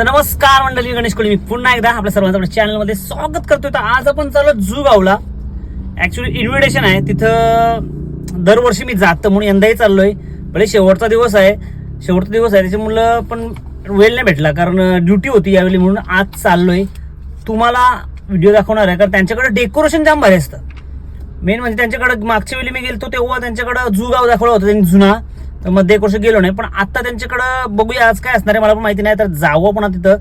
तर नमस्कार मंडळी गणेश कोळी. मी पुन्हा एकदा आपल्या सर्वांचं आपल्या चॅनलमध्ये स्वागत करतोय. तर आज आपण चाललो जू गावला ऍक्च्युली इन्व्हिटेशन आहे. तिथं दरवर्षी मी जातो म्हणून यंदाही चाललोय. भले शेवटचा दिवस आहे. शेवटचा दिवस आहे. त्याच्यामुळं पण वेळ नाही भेटला. कारण ड्युटी होती यावेळी म्हणून आज चाललोय. तुम्हाला व्हिडिओ दाखवणार आहे. कारण त्यांच्याकडे डेकोरेशन जाम भारी असतं. मेन म्हणजे त्यांच्याकडे मागच्या वेळी मी गेलो तेव्हा त्यांच्याकडे जू गाव दाखवलं होतं. त्यांनी जुना. तर मध्ये एक वर्ष गेलो नाही पण आता त्यांच्याकडं बघूया आज काय असणार आहे मला पण माहिती नाही तर जावं पण तिथं.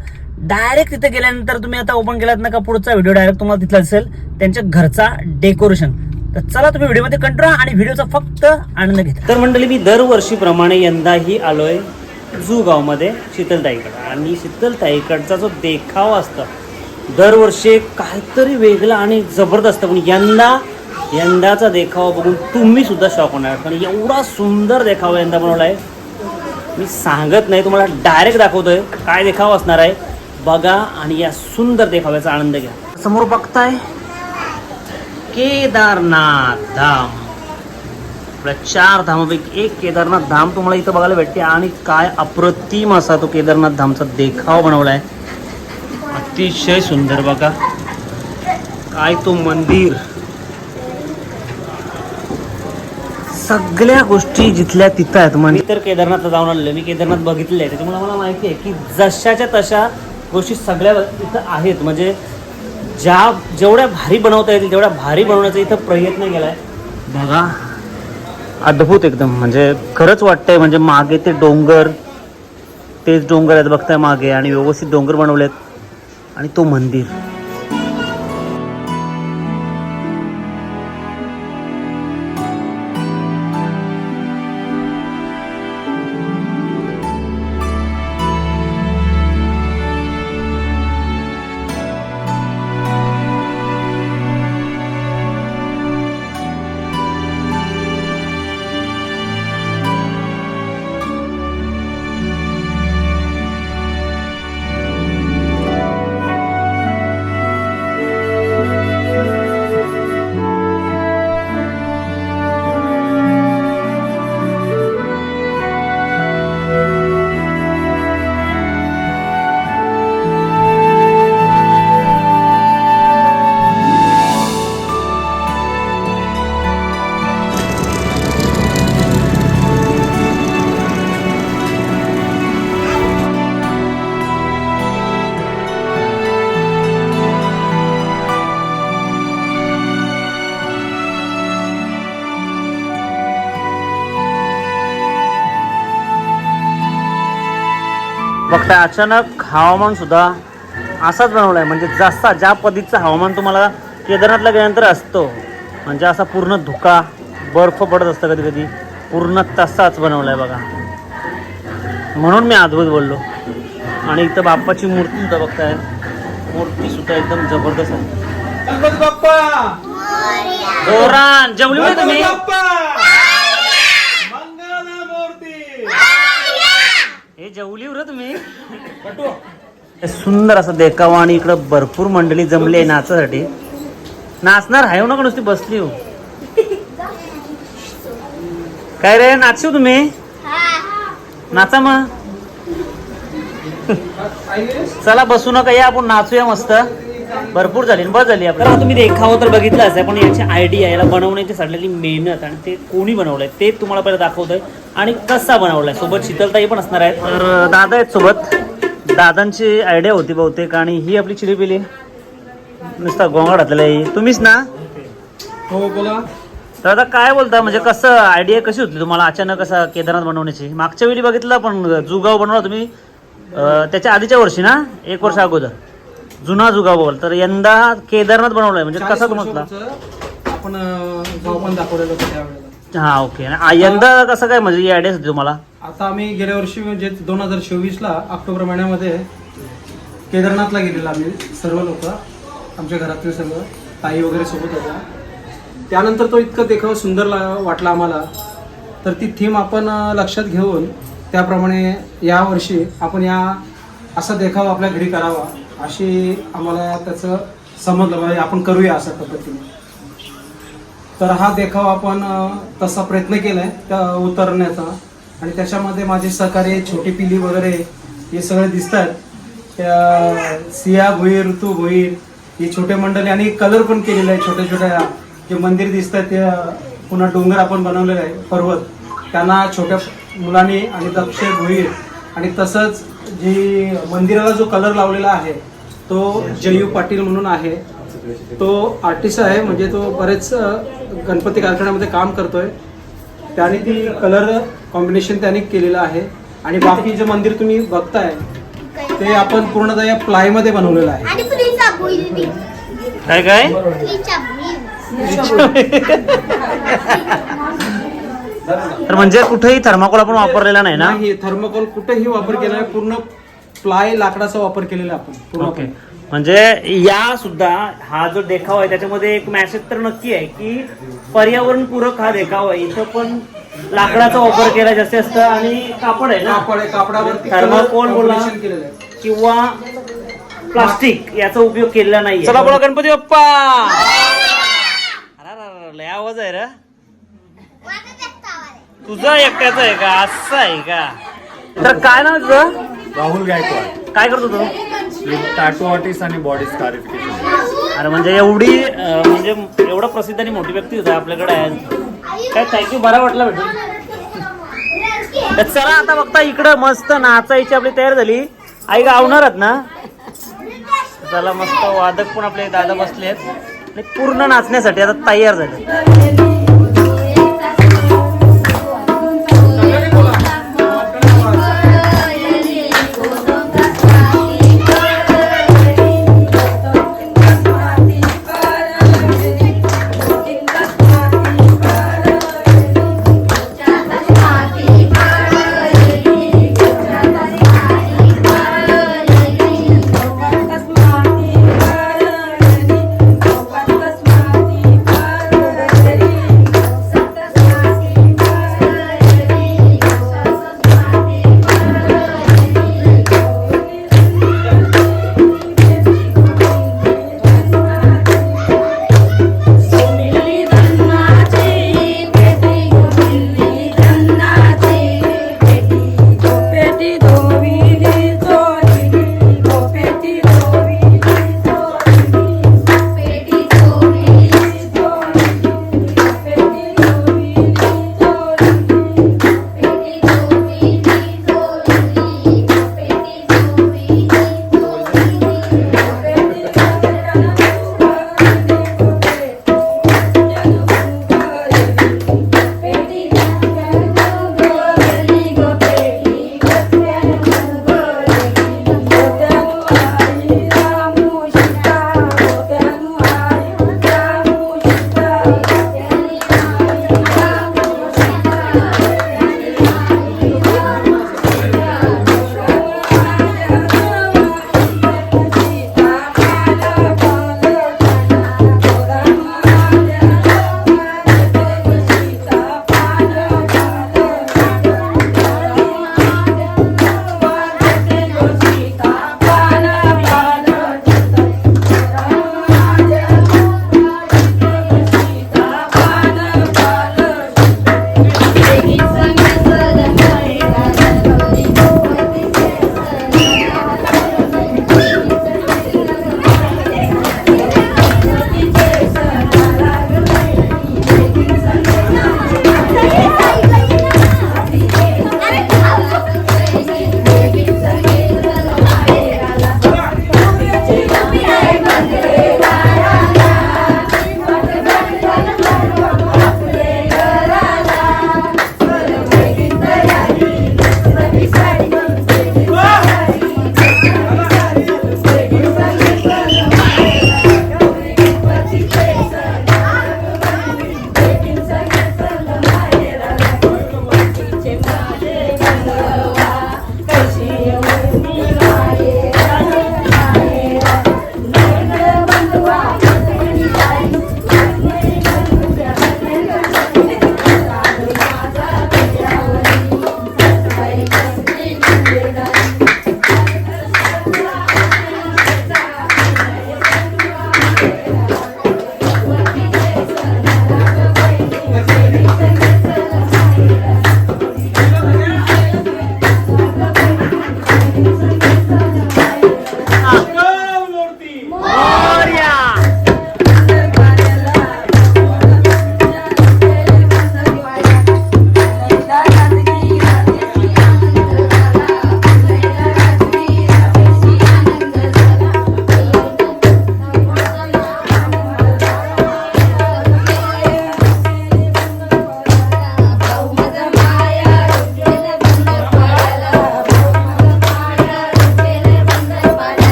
डायरेक्ट तिथे गेल्यानंतर तुम्ही आता ओपन केलात ना का पुढचा व्हिडिओ डायरेक्ट तुम्हाला तिथला दिसेल. त्यांच्या घरचा डेकोरेशन तर चला तुम्ही व्हिडिओमध्ये कंट्रोल आणि व्हिडिओचा फक्त आनंद घेता. तर मंडळी मी दरवर्षीप्रमाणे यंदाही आलोय जुगावमध्ये शीतलताईकडं. आणि शीतलताईकडचा जो देखावा असतो दरवर्षी काहीतरी वेगळं आणि जबरदस्त. पण यंदा यंदाचा देखावा बघून तुम्ही सुद्धा शॉक होणार. कारण एवढा सुंदर देखावा यंदा बनवला आहे मी सांगत नाही तुम्हाला डायरेक्ट दाखवतोय काय देखावा असणार आहे. बघा आणि या सुंदर देखाव्याचा आनंद घ्या. समोर बघताय केदारनाथ धाम. चार धामापैकी एक केदारनाथ धाम तुम्हाला इथं बघायला भेटते. आणि काय अप्रतिम असा तो केदारनाथ धामचा देखाव बनवला आहे अतिशय सुंदर बघा. काय तो मंदिर. सगळ्या गोष्टी जिथल्या तिथं आहेत म्हणजे तर केदारनाथला जाऊन आलेलो मी केदारनाथ बघितले आहे. त्याच्यामुळे मला माहिती आहे की जशाच्या तशा गोष्टी सगळ्या इथं आहेत. म्हणजे ज्या जेवढ्या भारी बनवता येतील तेवढ्या भारी बनवण्याचा इथं प्रयत्न केलाय. बघा अद्भुत एकदम. म्हणजे खरंच वाटतंय म्हणजे मागे ते डोंगर तेच डोंगर आहेत बघताय मागे आणि व्यवस्थित डोंगर बनवलेत. आणि तो मंदिर. बघताय अचानक हवामान सुद्धा असाच बनवलाय. म्हणजे जसा ज्या पद्धतीचं हवामान तुम्हाला केदारनाथला गेल्यानंतर असतो म्हणजे असा पूर्ण धुका बर्फ पडत असतं कधी कधी पूर्ण तसाच बनवलाय बघा. म्हणून मी अद्भुत बोललो. आणि इथं बाप्पाची मूर्ती सुद्धा बघताय. मूर्ती सुद्धा एकदम जबरदस्त आहे. बाप्पा! जोरान जेवली तुम्ही बाप्पा मंगलमूर्ती हे जेवली रे तुम्ही हे सुंदर असं देखावा आणि इकडं भरपूर मंडळी जमली आहे नाचासाठी. नाचणार आहे ना का नुसती बसली हो? काय रे नाचू तुम्ही? नाचा मग. चला बसू नका या आपण नाचूया मस्त. भरपूर झाली बस झाली आपल्याला तुम्ही देखावं तर बघितलं असेल पण याची आयडिया याला बनवण्याची सडलेली मेहनत आणि ते कोणी बनवलंय ते तुम्हाला पहिलं दाखवतोय. आणि कसा बनवलाय? सोबत शीतलताई पण असणार आहेत. तर दादा आहेत सोबत. दादांची आयडिया होती बहुतेक आणि ही आपली चिलीपिली नुसता गोंगाट घातलेला आहे. तुम्हीच ना? हो बोला. तर आता काय बोलता? म्हणजे कसं आयडिया कशी होती तुम्हाला? अचानक असं केदारनाथ बनवण्याची? मागच्या वेळी बघितलं पण जुगाव बनवला तुम्ही. त्याच्या आधीच्या वर्षी ना? एक वर्ष अगोदर. जुना जुगाव बोल. तर यंदा केदारनाथ बनवलाय. म्हणजे कसा वर्षाचं आपण गाव पण दाखवलेलं होतं त्यावेळेला. हा ओके. आणि आ- यंदा कसं काय म्हणजे ही आयडिया होती तुम्हाला? आता आम्ही गेल्या वर्षी म्हणजे दोन हजार चोवीसला ऑक्टोबर महिन्यामध्ये केदारनाथला गेलेलो आम्ही सर्व लोक. आमच्या घरातले सर्व ताई वगैरे सोबत होत्या. त्यानंतर तो इतकं देखावा सुंदर ला- वाटला आम्हाला. तर ती थीम आपण अं, लक्षात घेऊन त्याप्रमाणे यावर्षी आपण या असा देखावा आपल्या घरी करावा. अशी आम्हाला त्याचं समजलं म्हणजे आपण करूया अशा पद्धतीने. तर हा देखाव आपण तसा प्रयत्न केला आहे त्या उतरण्याचा. आणि त्याच्यामध्ये माझे सहकारी छोटी पिली वगैरे हे सगळे दिसत आहेत त्या सिया भुईर ऋतू भुईर हे छोटे मंडळी आणि कलर पण केलेला आहे छोट्या छोट्या जे मंदिर दिसत आहेत ते पुन्हा डोंगर आपण बनवलेलं आहे पर्वत. त्यांना छोट्या मुलांनी आणि दक्ष भुईर आणि तसंच जी मंदिराला जो कलर लावलेला आहे तो जयू पाटील म्हणून आहे. तो आर्टिस्ट आहे म्हणजे तो बरेच गणपती कारखान्यामध्ये काम करतोय. त्याने ती कलर कॉम्बिनेशन त्याने केलेलं आहे. आणि बाकी जे मंदिर तुम्ही बघताय ते आपण पूर्णतः या प्लायमध्ये बनवलेलं आहे. काय काय? तर म्हणजे कुठेही थर्माकोल आपण वापरलेला नाही ना? नाही थर्मोकॉल कुठेही वापर केला पूर्ण प्लाय लाकडाचा वापर केलेला आपण ओके म्हणजे या सुद्धा हा जो देखाव आहे त्याच्यामध्ये एक मॅसेज तर नक्की आहे की पर्यावरण पूरक हा देखाव आहे. इथं पण लाकडाचा वापर केला जास्त असतं आणि कापड आहे ना? कापड आहे कापडावरती color बोला. combination केलेलं आहे. किंवा प्लास्टिक याचा उपयोग केलेला नाही चला बोला गणपती बाप्पा! अरे, अरे, अरे, लय आवाज आहे रे. तुझा एकट्याचा आहे का? असं आहे का? तर काय नाव तुझं? राहुल गायकवाड. काय करतो तू? टॅटू आर्टिस्ट आणि बॉडी स्कारिफिकेशन अरे म्हणजे एवढी अं, म्हणजे एवढं प्रसिद्ध आणि मोठी व्यक्ती होता आपल्याकडे आहे काय थँक्यू बरा वाटला भेटून. तर चला आता बघता इकडं मस्त नाचायची आपली तयार झाली. आई गावणारच ना? चला मस्त वादक पण आपले दादा बसले आहेत आणि पूर्ण नाचण्यासाठी आता तयार झाले.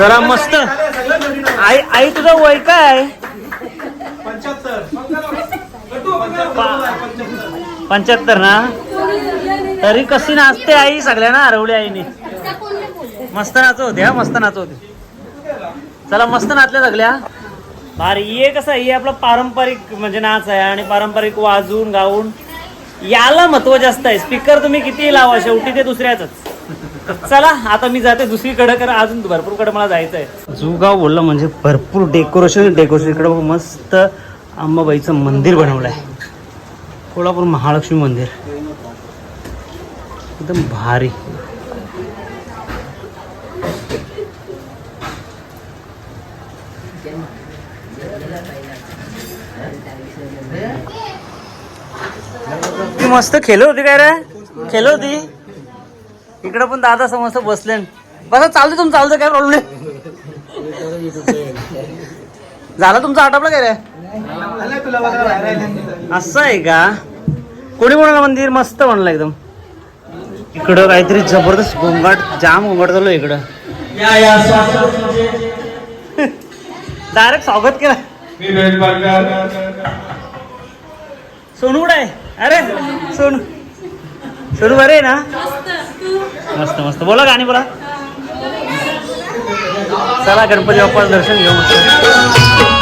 चला मस्त. आई आई तुझं वय काय? पंच्याहत्तर ना? तरी कशी नाचते आई? सगळ्यांना हरवली आईने. मस्त नाच होते हा मस्त नाच होते चला मस्त नाचल्या सगळ्या. भारी. हे कसं आहे हे आपलं पारंपरिक म्हणजे नाच आहे आणि पारंपरिक वाजवून गाऊन. याला महत्त्व जास्त आहे. स्पीकर तुम्ही किती लावा शेवटी ते दुसऱ्याच चला आता मी जाते दुसरीकडे कारण अजून भरपूरकडे मला जायचं आहे जुगाव बोललं म्हणजे भरपूर डेकोरेशन डेकोरेशन इकडे मस्त अंबाबाईचं मंदिर बनवलं आहे कोल्हापूर महालक्ष्मी मंदिर. एकदम भारी. ती मस्त खेळ होती काय रे? खेळ होती? इकडे पण दादा समस्त बसले बसा चालतं तुमचं चालतं काय प्रॉब्लेम झाला तुमचा आटापला काय रे? असं आहे का? कोणी म्हणाला मंदिर मस्त म्हणलं एकदम? इकडं काहीतरी जबरदस्त गोंगाट जाम गोंगाट झालो इकडं. डायरेक्ट स्वागत केलं. सोनू कुठं आहे? अरे सोनू. सुरू बरे आहे ना? मस्त मस्त. बोला गाणी बोला. चला गणपती बाप्पाचं दर्शन घेऊ. मस्त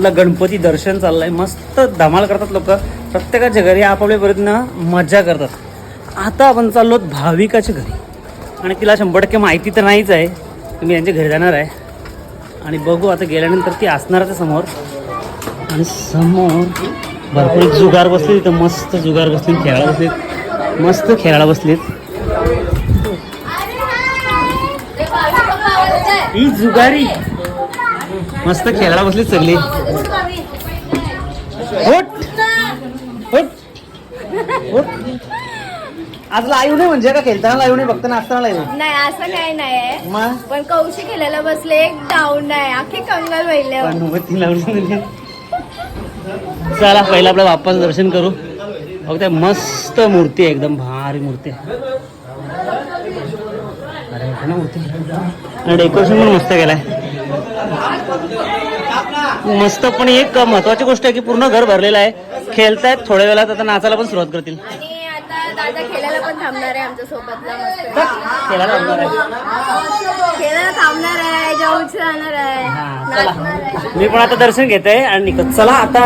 मधलं गणपती दर्शन चाललं आहे मस्त धमाल करतात लोक. प्रत्येकाच्या घरी आपापल्या परीनं मजा करतात. आता आपण चाललो भाविकाच्या घरी. आणि तिला शंभर टक्के माहिती तर नाहीच आहे. तुम्ही यांच्या घरी जाणार आहे. आणि बघू आता गेल्यानंतर ती असणारच समोर. आणि समोर भरपूर जुगार बसले तिथं. मस्त जुगार बसली. खेळायला बसलीत. मस्त खेळायला बसलीत. ही जुगारी. मस्त खेळायला बसली सगळी. आज लाईव्ह नाही म्हणजे का खेळताना लाईव्ह नाही फक्त नाचताना लाईव्ह नाही? असं काही नाही मग? पण कौशिक खेळायला बसले एक डाऊन नाही अख्खी कंगाल वहिले अनुमती लावली चला पहिलं आपलं बाप्पाचं दर्शन करू. बघ त्या मस्त मूर्ती आहे एकदम भारी मूर्ती आहे. अरे मोठी ना मूर्ती. आणि डेकोरेशन पण मस्त केलाय. मस्त पण एक महत्वाची गोष्ट आहे की पूर्ण घर भरलेलं आहे. खेळतायत थोड्या वेळात आता नाचायला पण सुरुवात करतील. आणि आता दादा खेळायला पण थांबणार आहे आमच्या सोबतला मस्त खेळायला लागणार आहे. खेळायला थांबणार आहे जाऊच राहणार आहे नाचणार आहे. चला मी पण आता दर्शन घेत आहे आणि चला आता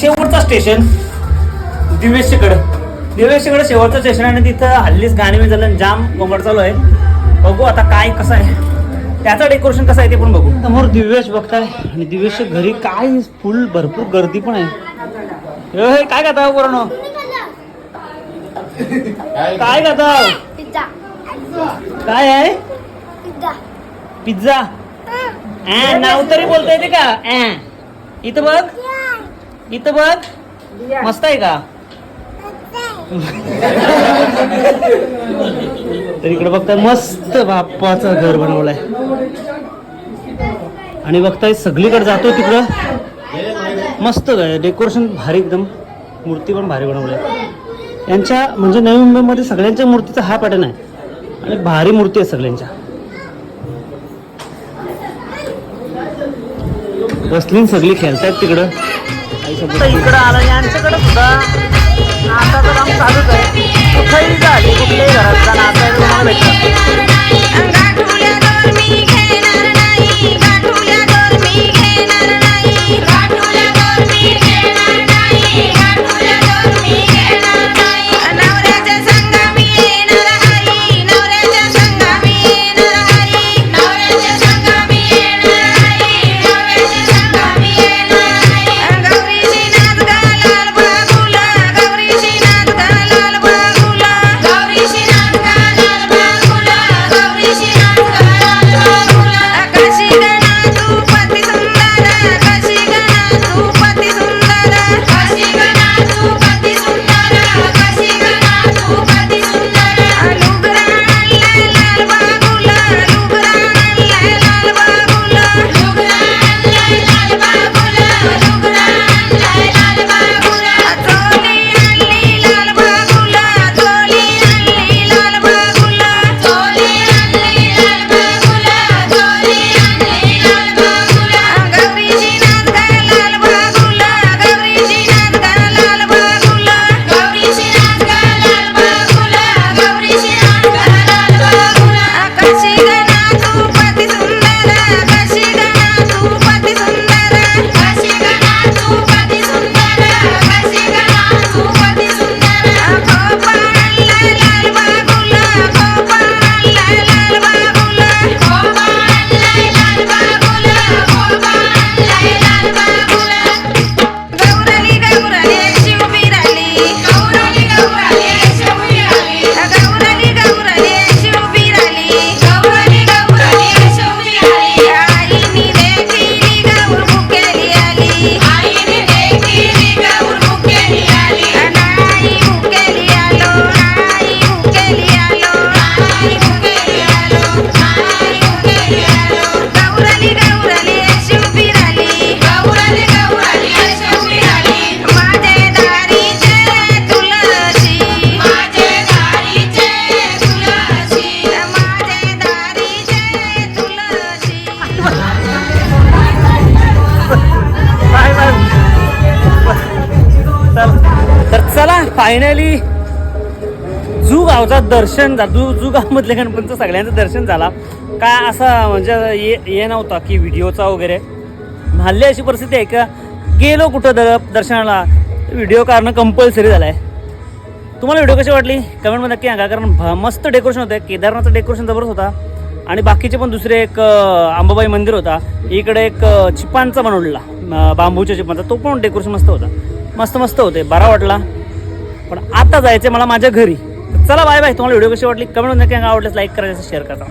शेवटचा स्टेशन दिवेशीकडं दिवेशीकडे शेवटचं स्टेशन आहे आणि तिथं हल्लीच गाणी झालं जाम कोंबड चालू आहे. बघू आता काय कसं आहे. त्याचं डेकोरेशन कसं आहे ते पण बघू. समोर दिव्यश बघताय आणि दिव्यशच्या घरी काय फुल भरपूर गर्दी पण आहे. ए, हे काय खाता पूर्ण काय खाता पिझ्झा. काय आहे? पिझ्झा. नाव तरी बोलता येते का? अं. इथं बघ. इथं बघ. मस्त आहे का? तर इकडे बघताय मस्त बाप्पाचं घर बनवलंय. आणि बघताय सगळीकडे जातो तिकडं. मस्त डेकोरेशन भारी एकदम. मूर्ती पण भारी बनवलंय यांच्या म्हणजे नवी मुंबईमध्ये सगळ्यांच्या मूर्तीचा हा पॅटर्न आहे. आणि भारी मूर्ती आहे सगळ्यांच्या. बसलीन सगळी खेळतायत तिकडं. इकडं आलं यांच्याकडे सुद्धा नाचाचं काम चालूच आहे. कुठेही झाली कुठल्याही घरात जा नाचायला फायनली जू गावचा दर्शन झा जू जू गावमधल्या गणपतीचं सगळ्यांचं दर्शन झाला. काय असं म्हणजे ये हे नव्हता की व्हिडिओचा वगैरे. हल्ली अशी परिस्थिती आहे का गेलो कुठं दर दर्शनाला. व्हिडिओ काढणं कंपल्सरी झालं आहे तुम्हाला व्हिडिओ कशी वाटली? कमेंटमध्ये नक्की सांगा कारण मस्त डेकोरेशन होतं. केदारनाथचं डेकोरेशन जबरदस्त होता. आणि बाकीचे पण दुसरे एक अंबाबाई मंदिर होता. इकडे एक चिपांचा बनवलेला बांबूच्या चिपांचा. तो पण डेकोरेशन मस्त होता. मस्त मस्त होते. बरा वाटला. पण आता जायचं मला माझ्या घरी. चला बाय बाय. तुम्हाला व्हिडिओ कशी वाटली? कमेंट नक्की सांगा. आवडल्यास लाईक करायचं शेअर करा.